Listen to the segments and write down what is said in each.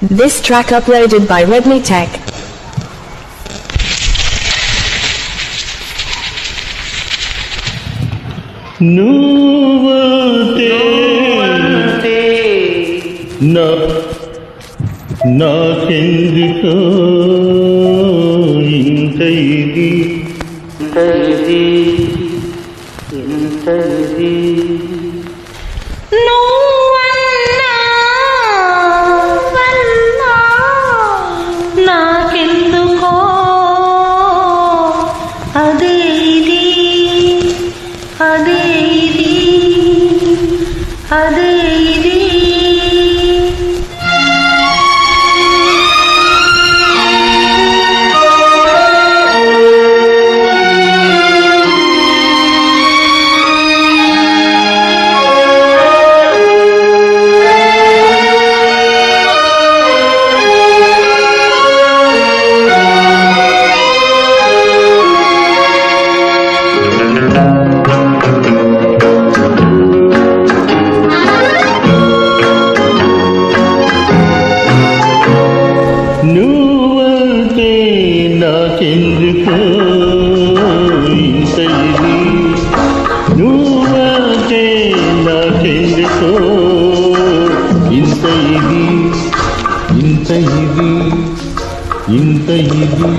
This track uploaded by Redmi Tech. నువ్వంటే నా నాకెందుకో ఇంత ఇది నువ్వన్నా అదే నాకెందుకో నువ్వంటే నాకెందుకో ఇంత ఇది ఇంత ఇది ఇంత ఇది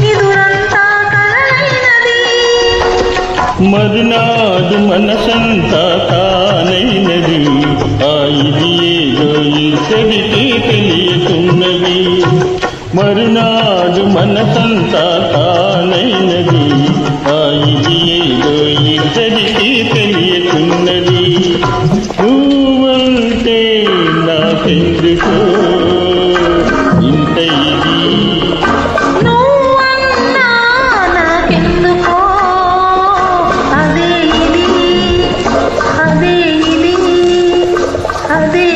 నిదురంతా కలలైనది. మరునాడు మనసంతా తానైనది. ఆ ఇది ఏదో ఇద్దరికి తెలియకున్నది. మరునాడు మనసంతా తానైనది. ఆ ఇది ఏదో ఇద్దరికి తెలియకున్నది. నువ్వంటే నాకెందుకో? ఇంత ఇది. అదే